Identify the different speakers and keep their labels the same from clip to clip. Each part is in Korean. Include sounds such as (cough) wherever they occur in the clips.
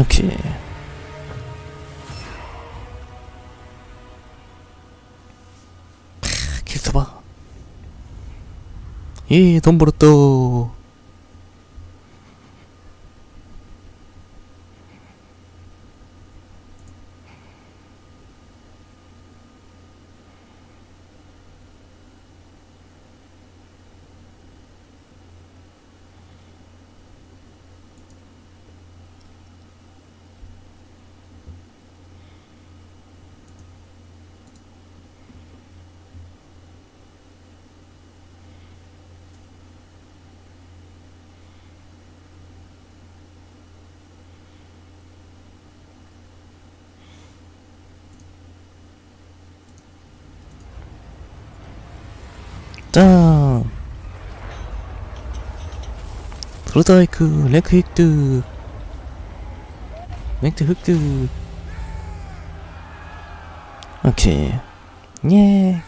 Speaker 1: 오케이. 길서봐. 예, 돈 벌었다. 드로다이크 랭크 획득 랭크 획득. 오케이. 예.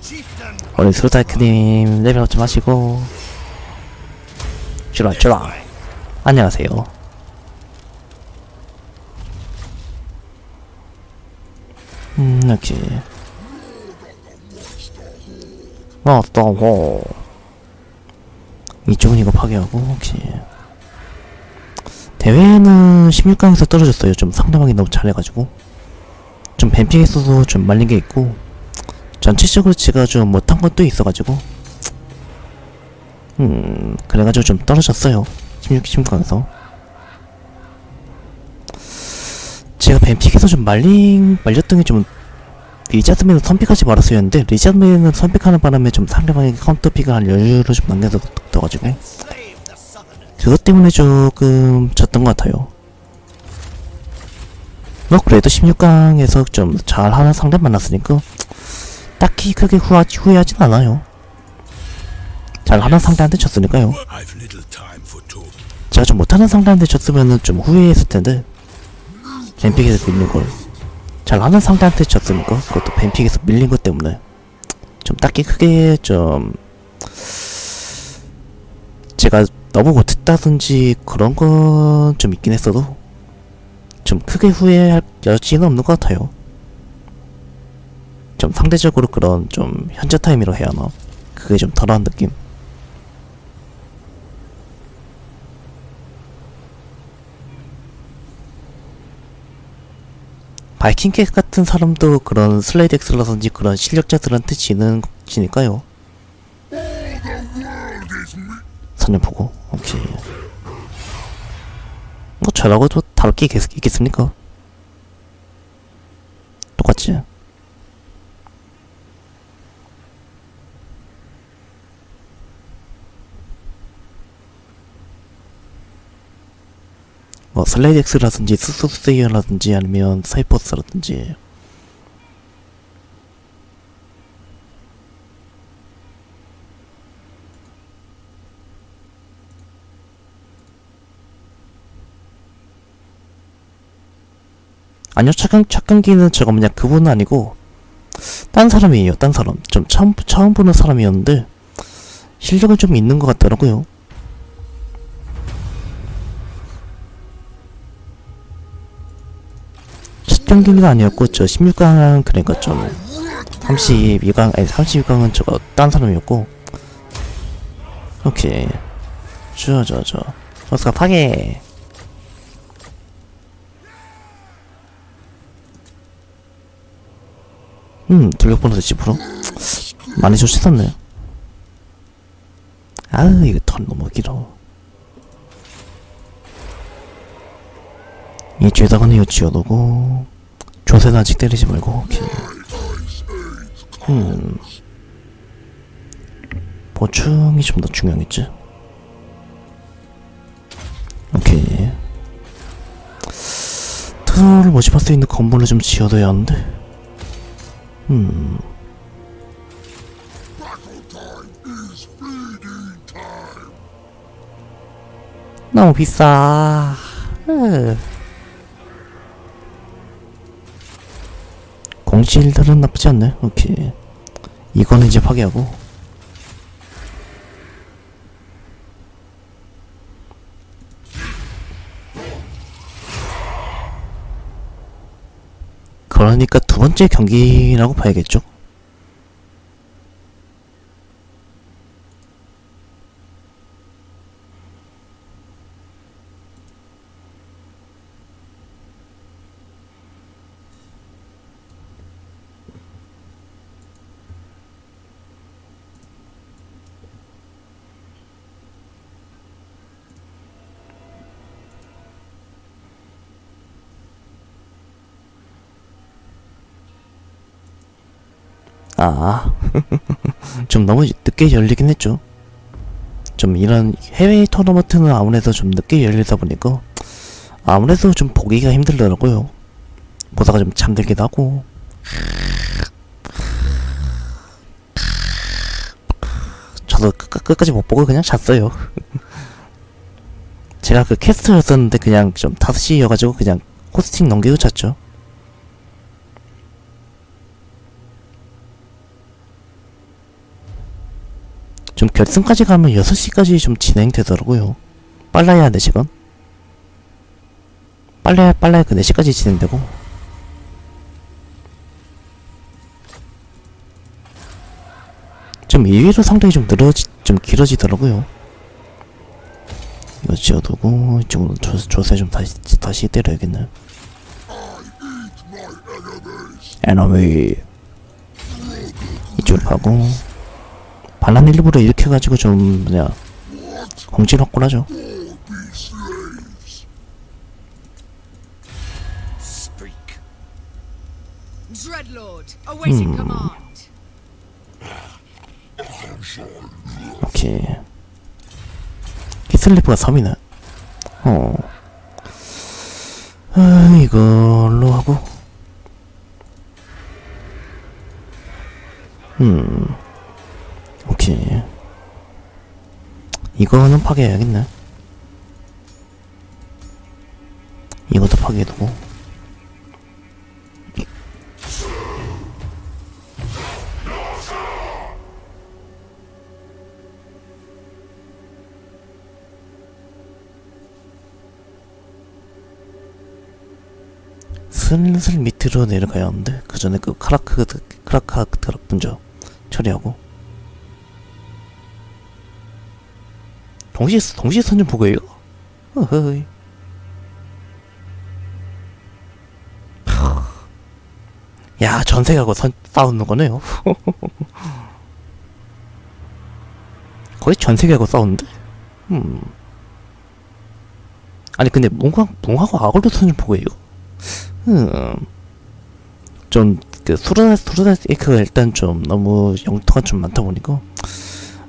Speaker 2: chieftain,
Speaker 1: 우리 드로다이크님 레벨업 좀 하시고. 쭈라 쭈라 안녕하세요. 음 오케이 왔다 호 이쪽은 이거 파괴하고 오케이 대회는 16강에서 떨어졌어요. 좀 상대방이 너무 잘해가지고. 좀 뱀핑했어도 좀 말린 게 있고. 전체적으로 제가 좀 못한 것도 있어가지고. 음 그래가지고 좀 떨어졌어요. 16, 16강에서. 제가 뱀픽에서 좀 말린 말렸던 게 좀 리자드맨을 선픽하지 말았어야 했는데 리자드맨을 선픽하는 바람에 좀 상대방에게 카운터픽을 할 여유를 좀
Speaker 2: southerners.
Speaker 1: 그것 때문에 조금 졌던 것 같아요. 뭐 그래도 16강에서 좀 잘하는 상대 만났으니까 딱히 크게 후하지, 후회하진 않아요. 잘하는 상대한테 졌으니까요. 제가 좀 못하는 상대한테 졌으면은 좀 후회했을 텐데 뱀픽에서 밀린 걸 잘하는 상대한테 졌으니까 그것도 뱀픽에서 밀린 것 때문에 좀 딱히 크게 좀 제가 너무 못했다든지 그런 건 좀 있긴 했어도 좀 크게 후회할 여지는 없는 것 같아요. 좀 상대적으로 그런 좀 현재 타임이라 해야 하나 그게 좀 덜한 느낌. 바이킹캣 같은 사람도 그런 슬레이덱스라든지 그런 실력자들한테 지는 지니까요. 선녀 보고 오케이. 뭐 저라고 또 다를 게 있겠, 있겠습니까? 똑같지. 뭐 슬레이덱스라든지 스소스이어라든지 아니면 사이퍼스라든지. 아니요 착한 착한기는 제가 뭐냐 그분은 아니고 딴 사람이에요 딴 사람. 좀 처음 처음 보는 사람이었는데 실력은 좀 있는 것 같더라고요 첫 경기가 아니었고 저 16강 그러니까 좀 32강 아니 32강은 저거 딴 사람이었고. 오케이. 저저저. 어스가 파괴. 음 돌격 보너스 10% 많이 좋쳤었네 아으 이거 턴 너무 길어. 이 죄다가는 이거 지어놓고 조세는 아직 때리지 말고 오케이. 음. 보충이 좀 더 중요하겠지? 오케이. 트롤을 모집할 수 있는 건물을 좀 지어둬야 하는데. 음. 너무 비싸. 으. 공실들은 나쁘지 않네. 오케이. 이거는 이제 파괴하고. 그러니까 두 번째 경기라고 봐야겠죠? 아, (laughs) 좀 너무 늦게 열리긴 했죠. 좀 이런 해외 토너먼트는 아무래도 좀 늦게 열리다 보니까 아무래도 좀 보기가 힘들더라고요. 보다가 좀 잠들기도 하고. 저도 끝, 끝까지 못 보고 그냥 잤어요. (laughs) 제가 그 캐스터였었는데 그냥 좀 5시여가지고 그냥 호스팅 넘기고 잤죠. 좀 결승까지 가면 6시까지 좀 진행되더라고요. 빨라야 4시간? 빨라야 빨라야 그 4시까지 진행되고 좀 2위로 상당히 좀 늘어지 좀 길어지더라고요. 이거 지어두고 이쪽으로 조, 조세 좀 다시 다시 때려야겠네. 에너미 이쪽으로 가고 반란 일부러 이렇게 해가지고 좀 뭐냐.
Speaker 3: Dreadlord, awaiting command.
Speaker 1: 오케이. 히슬리프가 섬이네. 어. 아, 이걸로 하고. 음. 오케이. 이거는 파괴해야겠네. 이것도 파괴해두고. 슬슬 밑으로 내려가야 하는데 그 전에 그 크라크 크라카 드락 분저 처리하고 동시에 동시에 선전 보고요. 어허이. 야 전세가고 선 싸우는 거네요. (laughs) 거의 전세계하고 싸우는데. 음. 아니 근데 뭔가 뭔가고 악어도 선전 보고요. 음. 좀그 수르네 수르네 에이크가 일단 좀 너무 영토가 좀 많다 보니까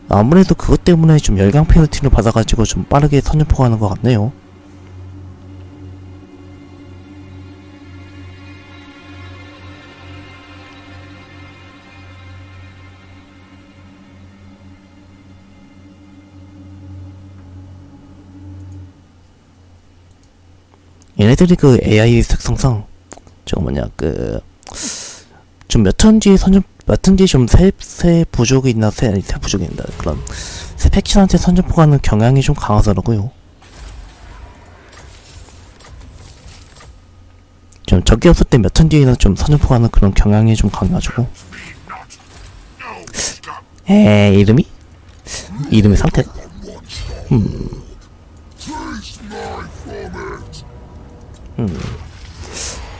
Speaker 1: 아무래도 그것 때문에 좀 열강 페널티를 받아가지고 좀 빠르게 선전포가 하는 것 같네요. 얘네들이 그 AI 특성상 저거 뭐냐 그 좀몇 천지 선전 몇 천지 좀 세 세 부족이 있나? 세 아니 세 부족이 있나 그런 세 팩션한테 선전포가 하는 경향이 좀 강하더라고요. 좀 적이 없을 때몇 천지나 좀 선전포가 하는 그런 경향이 좀 강해가지고. 에 이름이? 이름의 상태가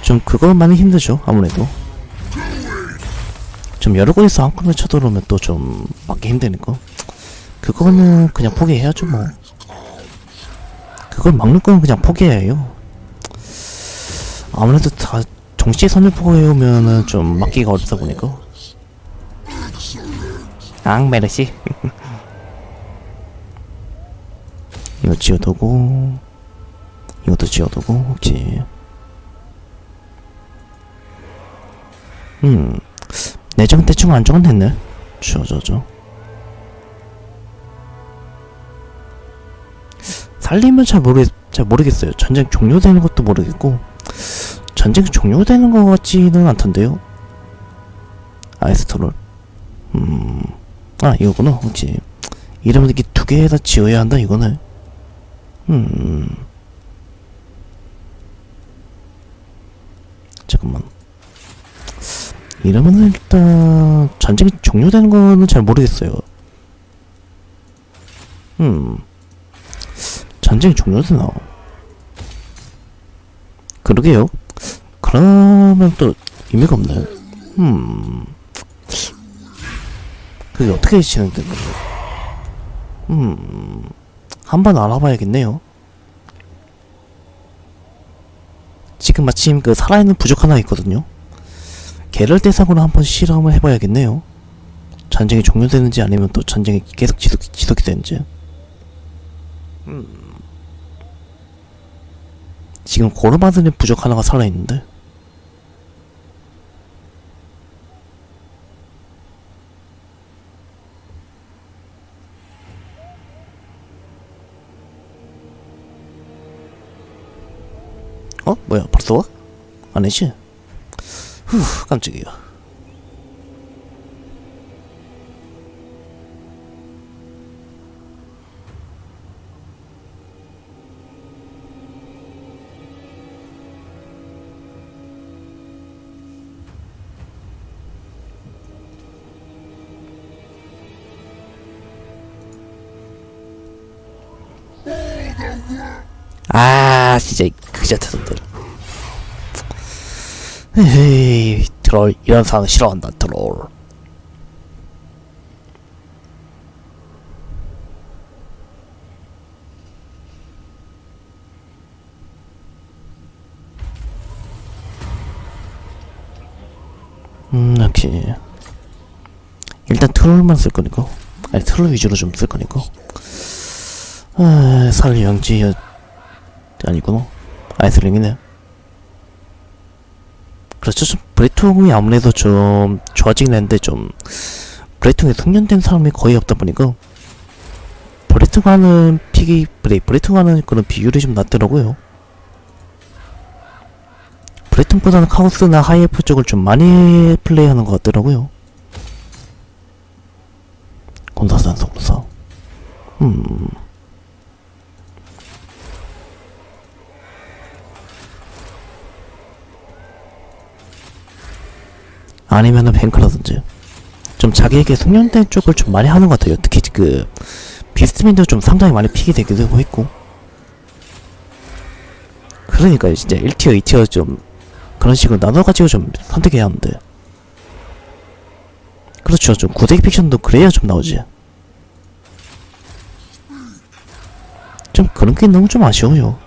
Speaker 1: 좀 그것만은 힘들죠 아무래도 좀 여러 곳에서 한꺼번에 쳐들어오면 또좀 맞기 힘드니까. 그거는 그냥 포기해야죠 뭐. 그걸 막는 건 그냥 포기해야 해요. 아무래도 다 동시에 선을 포기해오면은 좀 막기가 어렵다 보니까. 앙 메르시. (laughs) 이거 지어두고 이것도 지어두고 오케이 음, 내정 대충 안정은 됐네. 저저저. 살리면 잘 모르 잘 모르겠어요. 전쟁 종료되는 것도 모르겠고 전쟁 종료되는 것 같지는 않던데요. 아이스트롤. 음, 아 이거구나. 혹시 이름을 이렇게 두 개에다 지어야 한다 이거네. 음. 잠깐만. 이러면은 일단 전쟁이 종료되는 거는 잘 모르겠어요. 음, 전쟁이 종료되나? 그러게요. 그러면 또 의미가 없네. 음, 그게 어떻게 진행되는 거죠? 음, 한번 알아봐야겠네요. 지금 마침 그 살아있는 부족 하나 있거든요. 걔를 대상으로 한번 실험을 해봐야겠네요. 전쟁이 종료되는지 아니면 또 전쟁이 계속 지속, 지속이 되는지. 음. 지금 고르마드는 부족 하나가 살아있는데. 어? 뭐야 벌써 와? 아니지? 후 깜짝이야. 아 진짜 이 그저 태선들 에이 트롤 이런 상황 싫어한다 트롤 음 오케이. 일단 트롤만 쓸 거니까. 아니 트롤 위주로 좀 쓸 거니까. 아 살영지. 아니구나. 아이슬링이네 그렇죠 좀 브레통이 아무래도 좀 좋아지긴 했는데 좀 브레통에 숙련된 사람이 거의 없다 보니까 브레통 하는 픽이 브레 브레통 하는 그런 비율이 좀 낮더라고요. 브레통보다는 카오스나 하이에프 쪽을 좀 많이 플레이하는 것 같더라고요. 곤사산 속사. 음 아니면은 뱅크라든지 좀 자기에게 숙련된 쪽을 좀 많이 하는 것 같아요. 특히 그 비스트민도 좀 상당히 많이 픽이 되기도 했고 그러니까 진짜 1티어, 2티어 좀 그런 식으로 나눠가지고 좀 선택해야 하는데 그렇죠. 좀 구대기 픽션도 그래야 좀 나오지. 좀 그런 게 너무 좀 아쉬워요.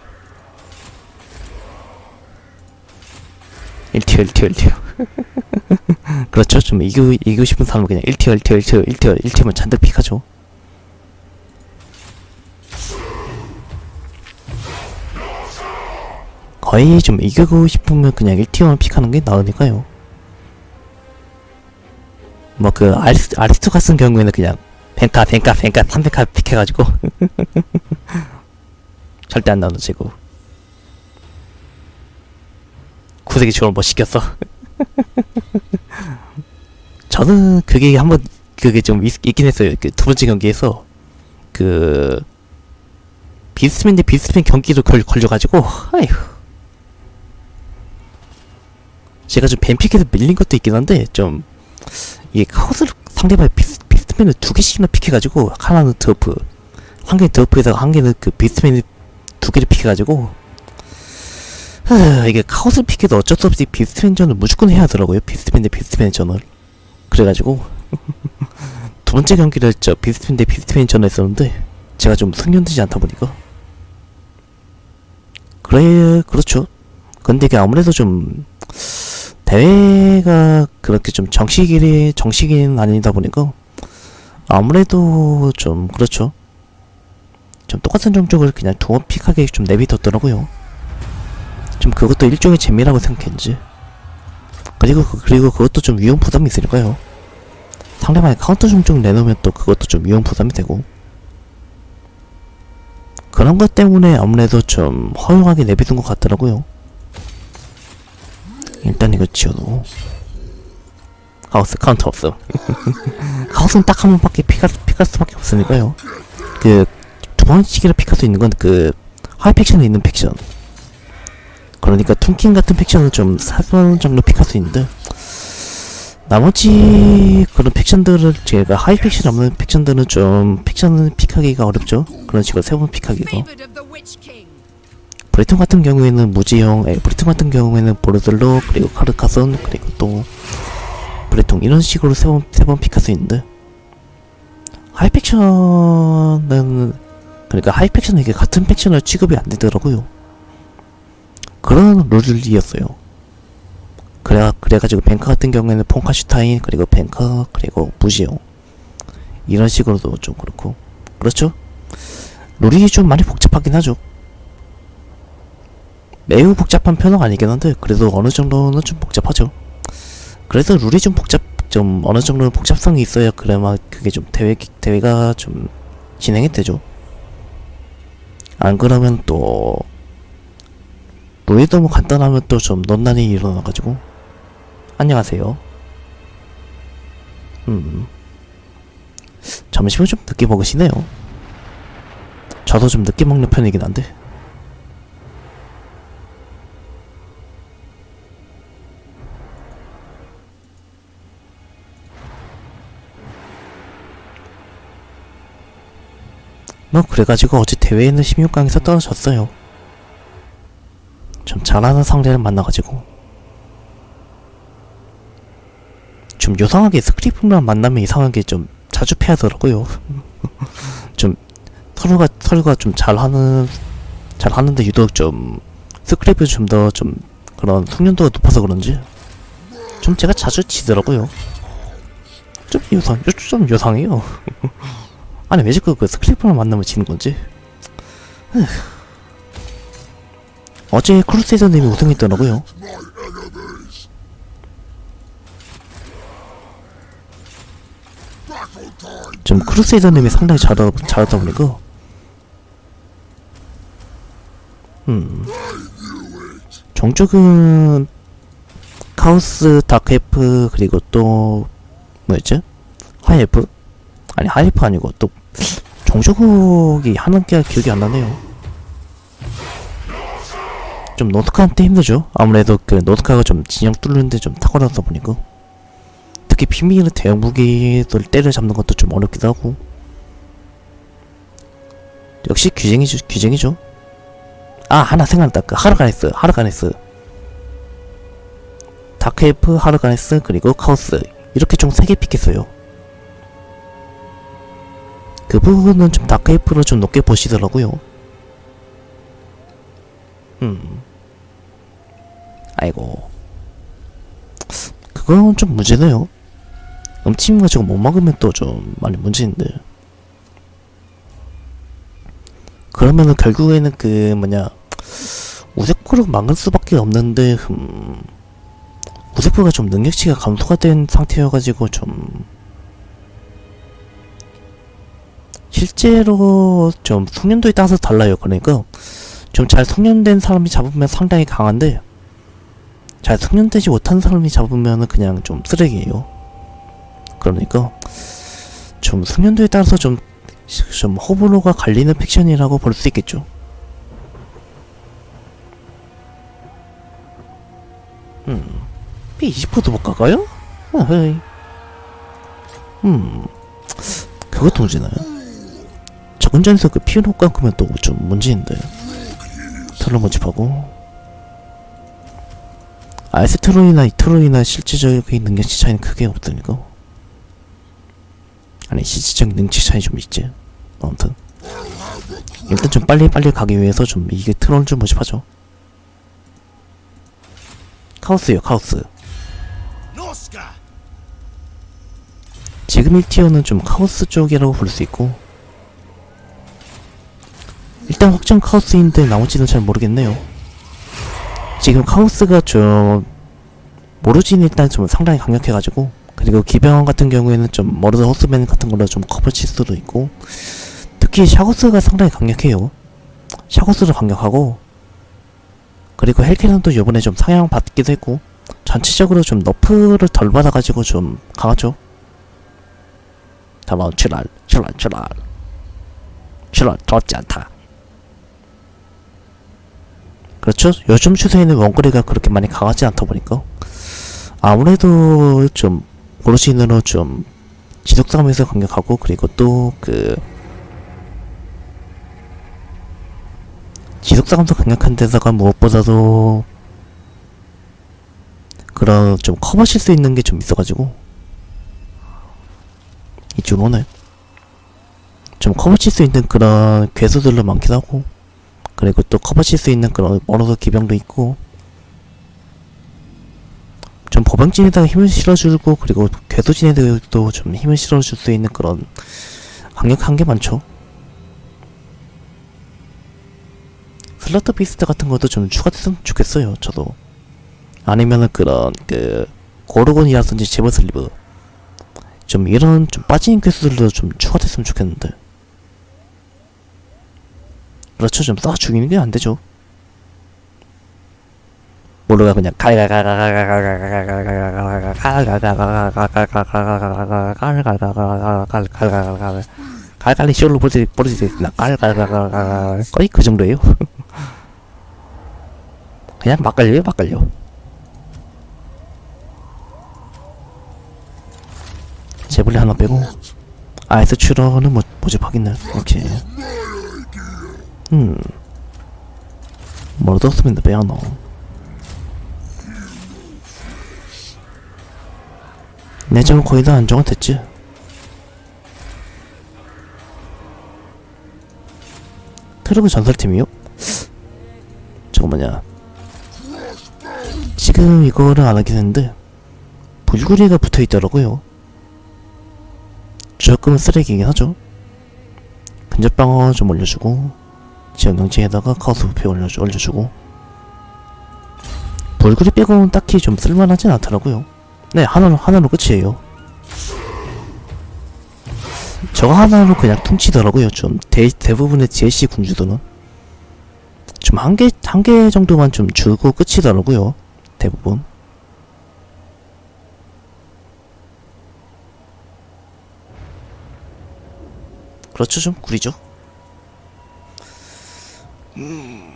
Speaker 1: 1티어, 1티어, 1티어. (laughs) 그렇죠. 좀 이기고, 이기고 싶은 사람은 그냥 1티어, 1티어, 1티어, 1티어, 1티어만 잔뜩 픽하죠. 거의 좀 이기고 싶으면 그냥 1티어만 픽하는 게 나으니까요. 뭐 그 아리스, 아리스토 같은 경우에는 그냥 뱅카, 뱅카, 뱅카, 300카 픽해가지고 (laughs) 절대 안 나눠지고 구색이 뭐 시켰어? (laughs) 저는 그게 한번 그게 좀 있, 있긴 했어요. 그 두 번째 경기에서 그 비스맨 대 비스맨 경기도 걸, 걸려가지고 아휴 제가 좀 뱀픽에서 밀린 것도 있긴 한데 좀 이게 카우스를 상대방이 비스, 비스맨을 두 개씩이나 픽해가지고 하나는 드어프 한 개는 드어프에다가 한 개는 그 비스맨 두 개를 픽해가지고 하, 이게 카오스 픽해도 어쩔 수 없이 비스트맨전을 무조건 해야 하더라고요. 비스트맨 대 비스트맨전을. 그래가지고 (laughs) 두 번째 경기를 저 비스트맨 대 비스트맨전을 했었는데 제가 좀 숙련되지 않다 보니까 그래 그렇죠. 근데 이게 아무래도 좀 대회가 그렇게 좀 정식이 정식인 아니다 보니까 아무래도 좀 그렇죠. 좀 똑같은 종족을 그냥 두번 픽하게 좀 내비뒀더라고요. 좀 그것도 일종의 재미라고 생각했지. 그리고 그- 그리고 그것도 좀 위험 부담이 있으니까요. 상대방이 카운터 종족 내놓으면 또 그것도 좀 위험 부담이 되고 그런 것 때문에 아무래도 좀 허용하게 내비둔 것 같더라고요. 일단 이거 지워도 하우스 카운터 없어. (laughs) 하우스는 딱 한 번밖에 픽할 수밖에 없으니까요. 그두 픽할 수 있는 건 그 하이 팩션에 있는 팩션. 그러니까 퉁킨 같은 팩션은 좀 4번 정도 픽할 수 있는데 나머지 그런 픽션들을 제가 하이 픽션 없는 픽션들은 좀 픽션은 픽하기가 어렵죠. 그런 식으로 세번 픽하기가.
Speaker 3: Favored of the Witch King.
Speaker 1: 브리튼 같은 경우에는 무지형, 에, 브리튼 같은 경우에는 보르들로 그리고 카르카손 그리고 또 브레통 이런 식으로 세번 세번 픽할 수 있는데 하이 픽션은 그러니까 하이 픽션에게 같은 픽션을 취급이 안 되더라고요. 그런 룰이었어요. 그래 그래가지고 뱅크 같은 경우에는 폰카슈타인 그리고 뱅크 그리고 무지형 이런 식으로도 좀 그렇고 그렇죠. 룰이 좀 많이 복잡하긴 하죠. 매우 복잡한 편은 아니긴 한데 그래도 어느 정도는 좀 복잡하죠. 그래서 룰이 좀 복잡 좀 어느 정도는 복잡성이 있어야 그래야 그게 좀 대회 대회가 좀 진행이 되죠. 안 그러면 또 룰이 너무 간단하면 또 좀 논란이 일어나가지고 안녕하세요. 음 점심을 좀 늦게 먹으시네요. 저도 좀 늦게 먹는 편이긴 한데. 뭐 그래가지고 어제 대회에는 16강에서 떨어졌어요. 좀 잘하는 상대를 만나가지고 좀 요상하게 스크립트만 만나면 이상하게 좀 자주 패하더라고요. (laughs) 좀 서로가 서로가 좀 잘하는 잘하는데 유독 좀 스크립트 좀더 좀 그런 숙련도가 높아서 그런지 좀 제가 자주 지더라고요. 좀 요상 좀 요상해요. (laughs) 아니 왜 자꾸 그 스크립트만 만나면 지는 건지. 어제 크루세이더님이 우승했더라고요. 좀 크루세이더님이 상당히 잘하, 잘하다 보니까. 음. 종족은 카오스, 다크에프 그리고 또 뭐였지? 하이에프? 아니 하이에프 아니고 또 종족이 하는 게 기억이 안 나네요. 좀 노트카한테 힘들죠. 아무래도 그 노트카가 좀 진영 뚫는데 좀 탁월하다 보니까 특히 비밀의 대형 무기들 때려잡는 것도 좀 어렵기도 하고 역시 규쟁이죠. 규쟁이죠. 아 하나 생각났다. 그 하르가네스, 하르가네스, 다크에프, 하르가네스 그리고 카오스 이렇게 총세개 픽했어요. 그 부분은 좀 다크에프로 좀 높게 보시더라고요. 음. 아이고. 그건 좀 문제네요. 음침 가 지고 못 먹으면 또 좀 많이 문제인데. 그러면은 결국에는 그 뭐냐 우세포를 막을 수밖에 없는데 음, 우세포가 좀 능력치가 감소가 된 상태여가지고 좀 실제로 좀 숙련도에 따라서 달라요. 그러니까 좀 잘 숙련된 사람이 잡으면 상당히 강한데 잘 숙련되지 못한 사람이 잡으면은 그냥 좀 쓰레기예요. 그러니까 좀 숙련도에 따라서 좀, 좀 호불호가 갈리는 픽션이라고 볼 수 있겠죠. 음, B20%도 못 가가요? 어허이. 음, 그것도 문제나요? 적은 전에서 그 피운 효과만큼은 또좀 문제인데. 털러 모집하고 아이스트론이나 이트론이나 실질적인 능력치 차이는 크게 없다니까 아니 실질적인 능력치 차이 좀 있지. 아무튼. 일단 좀 빨리빨리 가기 위해서 좀 이게 트론 좀 모집하죠. 카오스요 카오스! 지금 1티어는 좀 카오스 쪽이라고 볼 수 있고. 일단 확정 카오스인데 나머지는 잘 모르겠네요 지금 카오스가 좀 모르진 일단 좀 상당히 강력해가지고 그리고 기병 같은 경우에는 좀 머르드 호스맨 같은 걸로 좀 커버 칠 수도 있고 특히 샤고스가 상당히 강력해요. 샤고스도 강력하고 그리고 헬캐넌도 요번에 좀 상향 받기도 했고 전체적으로 좀 너프를 덜 받아가지고 좀 강하죠? 다만 출랄 출랄 출랄 출랄 더럽지 않다 그렇죠? 요즘 추세에는 원거리가 그렇게 많이 강하지 않다 보니까. 아무래도 좀 고르신으로 좀 지속 싸움에서 공격하고 그리고 또 그 지속 싸움도 강력한 데다가 무엇보다도 그런 좀 커버 칠수 있는 게 좀 있어가지고. 이쪽으로는 좀 커버 칠수 있는 그런 괴수들도 많기도 하고 그리고 또 커버 칠 수 있는 그런 멀어서 기병도 있고 좀 법양진에다가 힘을 실어주고 그리고 궤도진에도 좀 힘을 실어줄 수 있는 그런 강력한 게 많죠. 슬러터 비스트 같은 것도 좀 추가됐으면 좋겠어요. 저도 아니면은 그런 그 고르곤이라든지 제버슬리브 좀 이런 좀 빠진 퀘스트들도 좀 추가됐으면 좋겠는데 그렇죠 좀쏴 죽이는 게 안 되죠. 모르가 그냥 갈갈리 쇼로 버리 수 있나 갈갈갈갈 거의 그 정도예요. 그냥 막 갈려요 막 갈려. 제블리 하나 빼고 아이스 추러는 뭐 모집하겠네. 오케이. 음. 뭐도 없으면 빼야 너. 내점은 거의 다 안정은 됐지. 트루브 전설팀이요? 잠깐만요. 지금 이거를 안 하긴 했는데 불구리가 붙어 있더라고요. 조금은 쓰레기긴 하죠. 근접방어 좀 올려주고 지역경지에다가 카우스 부패 올려주, 올려주고 불구리 빼고는 딱히 좀 쓸만하진 않더라고요. 네, 하나로, 하나로 끝이에요. 저거 하나로 그냥 퉁치더라고요. 좀, 대, 대부분의 DLC 군주들은. 좀 한 개, 한 개 정도만 좀 주고 끝이더라고요. 대부분. 그렇죠, 좀 구리죠. 음,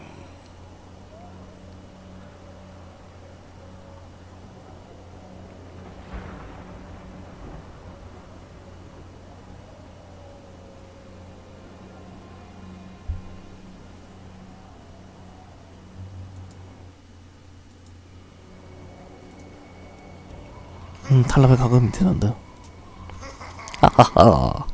Speaker 1: 탈락을 가면 되는데. 아하하.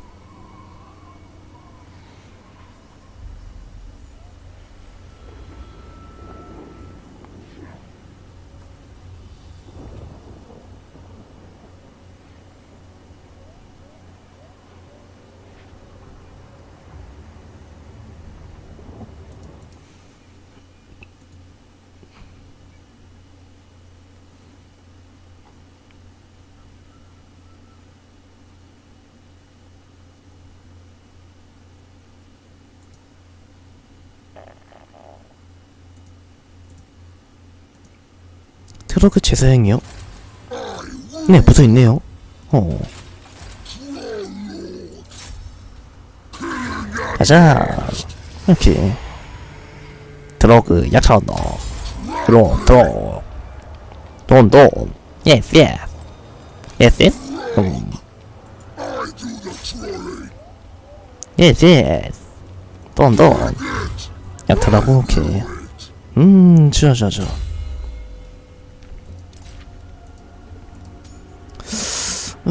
Speaker 1: 트럭 재사행이요? 네, 붙어 있네요. 어. 가자. 이렇게. 트럭 약차다. 트럭, 트럭. 돈, 돈. 예스, 예스. 예스, 예스. 음. 예스, 예스. 돈, 돈. 약탈하고, 오케이. 음, 좋아, 좋아, 좋아.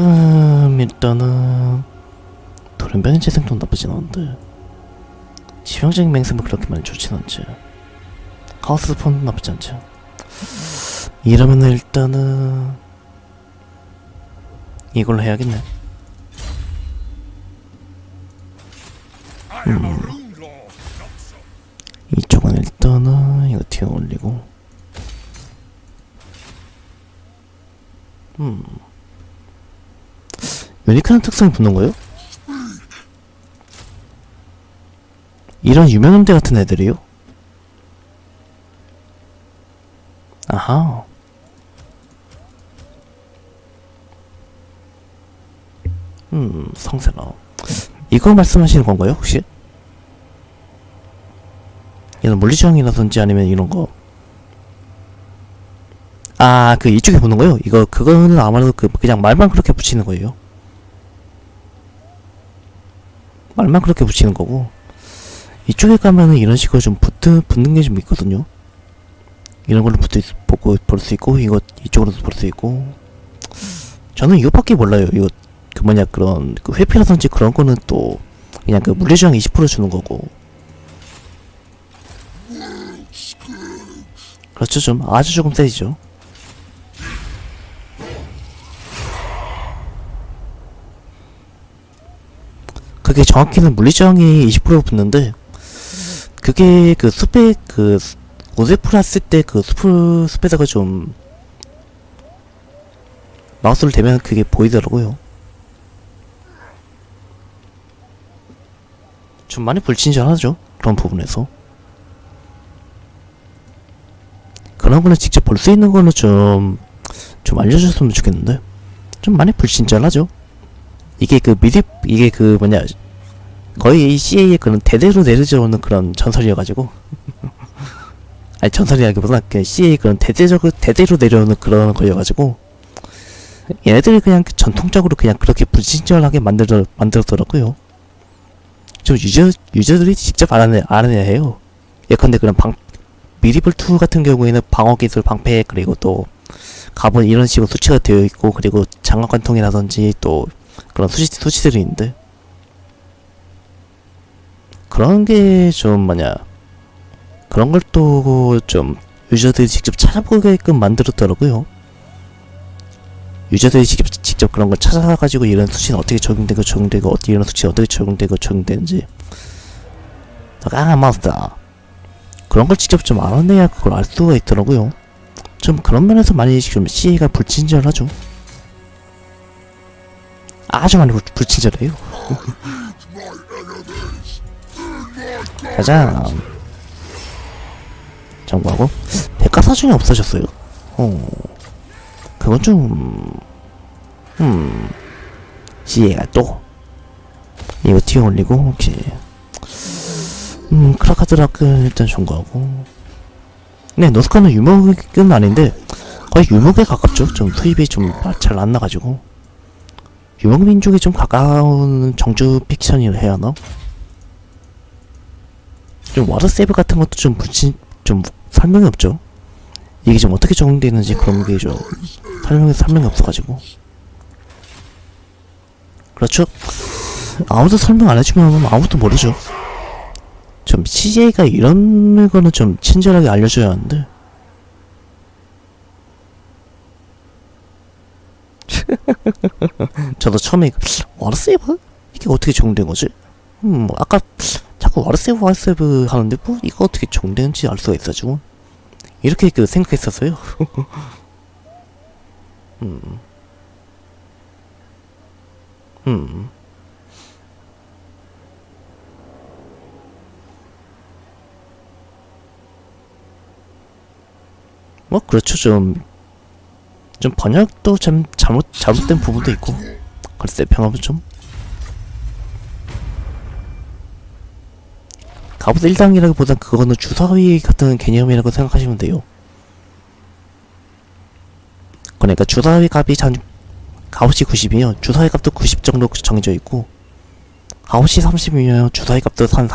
Speaker 1: 음, 일단은 돌연변이 재생도 나쁘진 않은데. 치명적인 맹sem은 그렇게 많이 좋진 않지. 카오스 폰 나쁘지 않지. 이러면은 일단은 이걸로 해야겠네. 음. 이쪽은 일단은 이거 뒤에 올리고. 음 유니크한 특성이 붙는 거요? 이런 유명함대 같은 애들이요? 아하. 음, 성세라. 이거 말씀하시는 건가요, 혹시? 이런 물리저항이라든지 아니면 이런 거. 아, 그 이쪽에 보는 거요? 이거 그거는 아무래도 그 그냥 말만 그렇게 붙이는 거예요. 말만 그렇게 붙이는 거고 이쪽에 가면은 이런 식으로 좀 붙는 붙는 게 좀 있거든요. 이런 걸로 붙어 있, 보고 볼 수 있고 이거 이쪽으로도 볼 수 있고 저는 이거밖에 몰라요. 이거 그 뭐냐 그런 그 회피라든지 그런 거는 또 그냥 그 물리저항 20% 주는 거고 그렇죠 좀 아주 조금 세지죠. 그게 정확히는 물리저항이 20% 붙는데 그게 그 숲에 그 오세프를 했을 때그 숲을 숲에다가 좀 마우스를 대면 그게 보이더라고요. 좀 많이 불친절하죠? 그런 부분에서. 그런 거는 직접 볼 수 있는 거는 좀좀 알려줬으면 좋겠는데. 좀 많이 불친절하죠? 이게 그 미디 이게 그 뭐냐 거의 CA의 그런 대대로 내려져오는 그런 전설이어가지고 (laughs) 아니 전설이라기보다 그 CA 그런 대대적 대대로 내려오는 그런 거여가지고 얘네들이 그냥 그 전통적으로 그냥 그렇게 불친절하게 만들어 만들었더라고요. 좀 유저 유저들이 직접 알아내 알아내야 해요. 예컨대 그런 방 미리블 2 같은 경우에는 방어 기술 방패 그리고 또 갑은 이런 식으로 수치가 되어 있고 그리고 장갑 관통이라든지 또 그런 수치 수치들이 있는데 그런 게 좀 뭐냐 그런 걸 또 좀 유저들이 직접 찾아보게끔 만들었더라고요. 유저들이 직접 직접 그런 걸 찾아가지고 이런 수치는 어떻게 적용되고 적용되고 어떻게 이런 수치 어떻게 적용되고 적용되는지 아 마스터 그런 걸 직접 좀 알아내야 그걸 알 수가 있더라고요. 좀 그런 면에서 많이 지금 CA가 불친절하죠. 아주 많이 불, 불친절해요. (laughs) 가자. 정보하고 대가사중이 없어졌어요. 어, 그건 좀, 음, CA가 또 이거 튀어 올리고 오케이. 음, 크라카드라크 일단 정거하고. 네, 노스카는 유목은 아닌데 거의 유목에 가깝죠. 좀 수입이 좀 잘 안 나가지고 유목 민족에 좀 가까운 정주 픽션이라 해야 하나? 좀 와드 세이브 같은 것도 좀 붙인 좀 설명이 없죠. 이게 좀 어떻게 적용되는지 그런 게 좀 설명이 설명이 없어가지고 그렇죠. 아무도 설명 안 해주면 아무도 모르죠. 좀 CJ가 이런 거는 좀 친절하게 알려줘야 하는데 (laughs) 저도 처음에 워드 세이브? 이게 어떻게 적용된 거지? 음, 뭐 아까 자꾸 워드세이브 워드세이브 하는데 뭐 이거 어떻게 적용되는지 알 수가 있어가지고 이렇게 그 생각했었어요. (laughs) 음. 음. 뭐 그렇죠 좀좀 번역도 좀 잘못 잘못된 부분도 있고 글쎄 평화부 좀 가보다 1당이라기보단 그거는 주사위 같은 개념이라고 생각하시면 돼요. 그러니까 주사위 값이 전 가오시 90이면 주사위 값도 90 정도 정해져 있고 가오시 30이면 주사위 값도 한